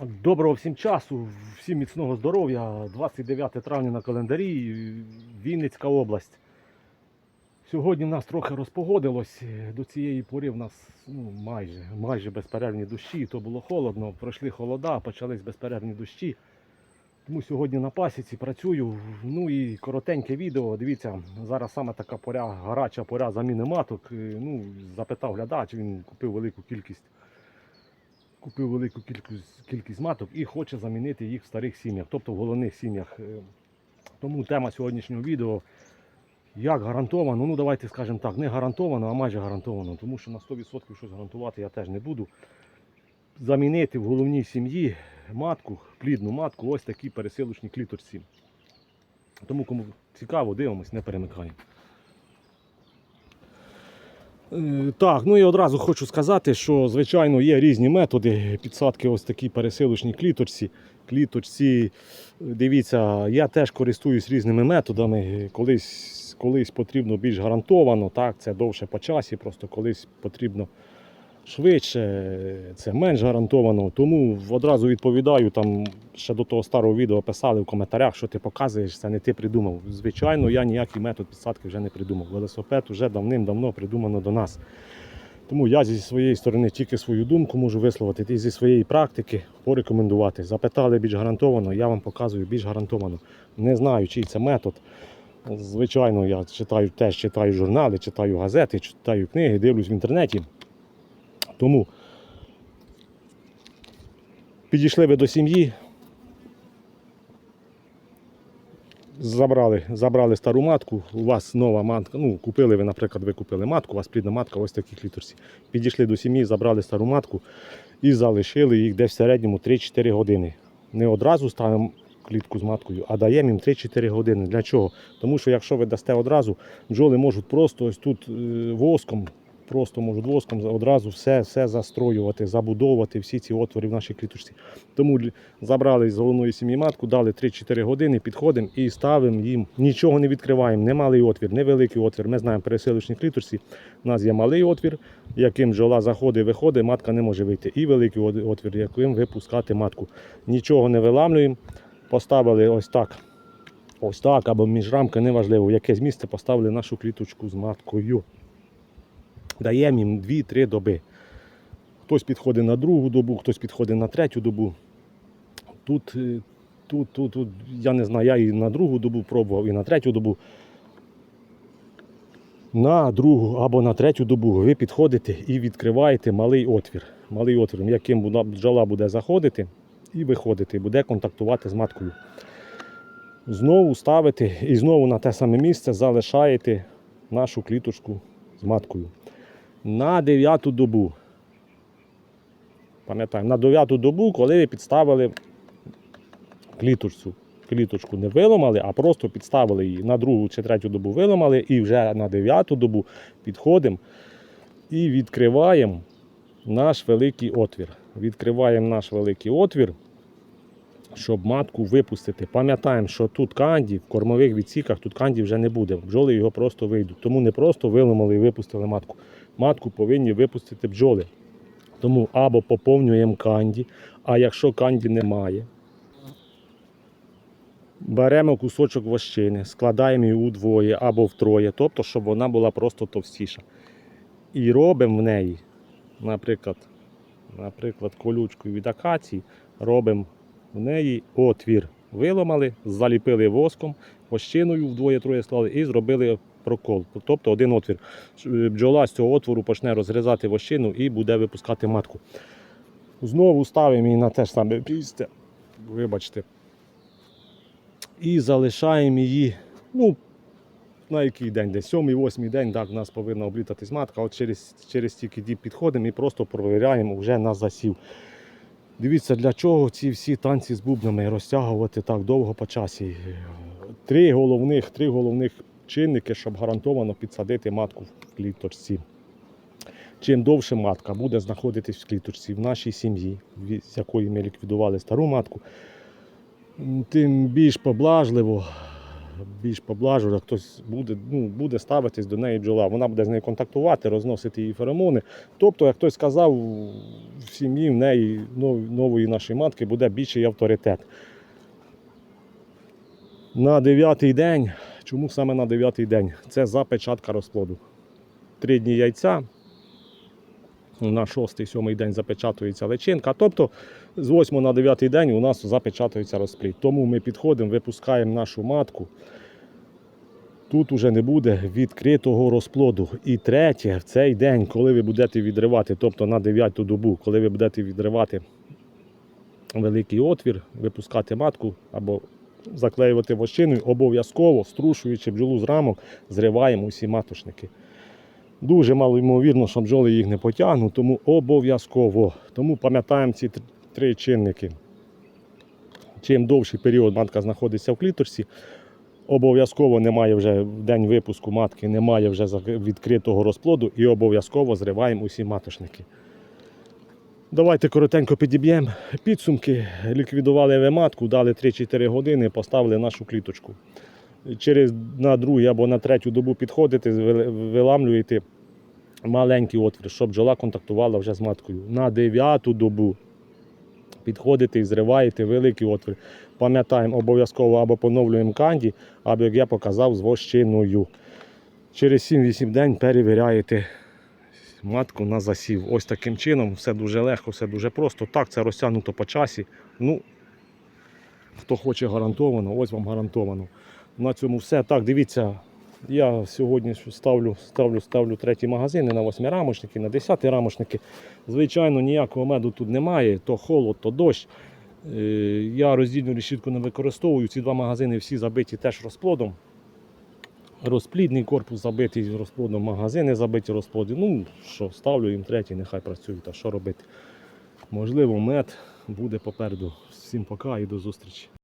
Доброго всім часу, всім міцного здоров'я. 29 травня на календарі, Вінницька область. Сьогодні в нас трохи розпогодилось. До цієї пори в нас ну, майже, майже безперервні дощі. То було холодно, пройшли холода, почались безперервні дощі. Тому сьогодні на пасіці працюю. Ну і коротеньке відео. Дивіться, зараз саме така поря, гаряча поря заміни маток. Е, Ну, запитав глядач, він купив велику кількість купив велику кількість, кількість маток і хоче замінити їх в старих сім'ях, тобто в головних сім'ях. Е, Тому тема сьогоднішнього відео як гарантовано, ну давайте скажемо так, не гарантовано, а майже гарантовано, тому що на 100% щось гарантувати я теж не буду. Замінити в головній сім'ї матку, плідну матку, ось такі пересилочні кліторці. Тому кому цікаво, дивимось, не перемикаємо. Е, Так, ну і одразу хочу сказати, що звичайно є різні методи підсадки ось такі пересилочні кліточці. кліточці. дивіться, я теж користуюсь різними методами. Колись, колись потрібно більш гарантовано, так, це довше по часі, просто колись потрібно швидше, це менш гарантовано. Тому одразу відповідаю, там ще до того старого відео писали в коментарях, що ти показуєш, це не ти придумав. Звичайно, я ніякий метод підсадки вже не придумав. Велосипед вже давним-давно придумано до нас. Тому я зі своєї сторони тільки свою думку можу висловити і зі своєї практики порекомендувати. Запитали більш гарантовано, я вам показую більш гарантовано. Не знаю, чий це метод. Звичайно, я читаю теж читаю журнали, читаю газети, читаю книги, дивлюсь в інтернеті. Тому підійшли ви до сім'ї, забрали, забрали стару матку, у вас нова матка, ну, купили ви, наприклад, ви купили матку, у вас плідна матка, ось такі кліторці. Підійшли до сім'ї, забрали стару матку і залишили їх десь в середньому 3-4 години. Не одразу ставимо клітку з маткою, а даємо їм 3-4 години. Для чого? Тому що якщо ви дасте одразу, бджоли можуть просто ось тут е, воском, просто можуть воском одразу все, все застроювати, забудовувати всі ці отвори в нашій кліточці. Тому забрали з головної сім'ї матку, дали 3-4 години, підходимо і ставимо їм. Нічого не відкриваємо, не малий отвір, не великий отвір. Ми знаємо пересилочні кліточці. У нас є малий отвір, яким бджола заходить, виходить, матка не може вийти. І великий отвір, яким випускати матку. Нічого не виламлюємо. Поставили ось так. Ось так, або між рамки, неважливо, в якесь місце поставили нашу кліточку з маткою. Даємо їм 2-3 доби. Хтось підходить на другу добу, хтось підходить на третю добу. Тут, е, тут, тут, тут я не знаю, я і на другу добу пробував, і на третю добу. На другу або на третю добу ви підходите і відкриваєте малий отвір. Малий отвір, яким бджола буде заходити і виходити, буде контактувати з маткою. Знову ставите і знову на те саме місце залишаєте нашу кліточку з маткою. На дев'яту добу. Пам'ятаємо, на дев'яту добу, коли ви підставили кліточку. Кліточку не виламали, а просто підставили її. На другу чи третю добу виламали і вже на дев'яту добу підходимо і відкриваємо наш великий отвір. Відкриваємо наш великий отвір, щоб матку випустити. Пам'ятаємо, що тут канді, в кормових відсіках тут канді вже не буде. Бджоли його просто вийдуть. Тому не просто виламали і випустили матку. Матку повинні випустити бджоли. Тому або поповнюємо канді, а якщо канді немає, беремо кусочок вощини, складаємо її удвоє або втроє, тобто, щоб вона була просто товстіша. І робимо в неї, наприклад, наприклад, колючкою від акації, робимо в неї отвір. Виламали, заліпили воском, вощиною вдвоє-троє склали і зробили прокол. Тобто один отвір. Бджола з цього отвору почне розрізати вощину і буде випускати матку. Знову ставимо її на те ж саме місце. Вибачте. І залишаємо її. Ну, на який день? Десь сьомий, восьмий день, так, у нас повинна облітатись матка. От через, через стільки діб підходимо і просто провіряємо вже на засів. Дивіться, для чого ці всі танці з бубнами розтягувати так довго по часі. Три головних, три головних чинники, щоб гарантовано підсадити матку в кліточці. Чим довше матка буде знаходитись в кліточці в нашій сім'ї, з якої ми ліквідували стару матку, тим більш поблажливо більш поблажу, хтось буде, ну, буде ставитись до неї бджола. Вона буде з нею контактувати, розносити її феромони. Тобто, як хтось сказав, в сім'ї в неї нової нашої матки буде більший авторитет. На дев'ятий день, чому саме на дев'ятий день? Це запечатка розплоду. Три дні яйця. На шостий, сьомий день запечатується личинка. Тобто з 8 на 9 день у нас запечатується розплід. Тому ми підходимо, випускаємо нашу матку. Тут уже не буде відкритого розплоду. І третє, в цей день, коли ви будете відривати, тобто на 9 добу, коли ви будете відривати великий отвір, випускати матку або заклеювати вощиною, обов'язково, струшуючи бджолу з рамок, зриваємо усі маточники. Дуже мало ймовірно, що бджоли їх не потягнуть, тому обов'язково. Тому пам'ятаємо ці три чинники. Чим довший період матка знаходиться в кліторсі, обов'язково немає вже в день випуску матки, немає вже відкритого розплоду і обов'язково зриваємо усі маточники. Давайте коротенько підіб'ємо підсумки. Ліквідували ви матку, дали 3-4 години, поставили нашу кліточку. Через на другу або на третю добу підходите, виламлюєте маленький отвір, щоб бджола контактувала вже з маткою. На дев'яту добу підходите і зриваєте великий отвір. Пам'ятаємо, обов'язково або поновлюємо канді, або, як я показав, з вощиною. Через 7-8 день перевіряєте матку на засів. Ось таким чином, все дуже легко, все дуже просто. Так, це розтягнуто по часі. Ну, хто хоче гарантовано, ось вам гарантовано. На цьому все. Так, дивіться, я сьогодні ставлю, ставлю, ставлю треті магазини на 8 рамочники, на 10 рамочники. Звичайно, ніякого меду тут немає, то холод, то дощ. Е, Я роздільну решітку не використовую. Ці два магазини всі забиті теж розплодом. Розплідний корпус забитий розплодом, магазини забиті розплодом. Ну що, ставлю їм третій, нехай працюють. А що робити? Можливо, мед буде попереду. Всім пока і до зустрічі.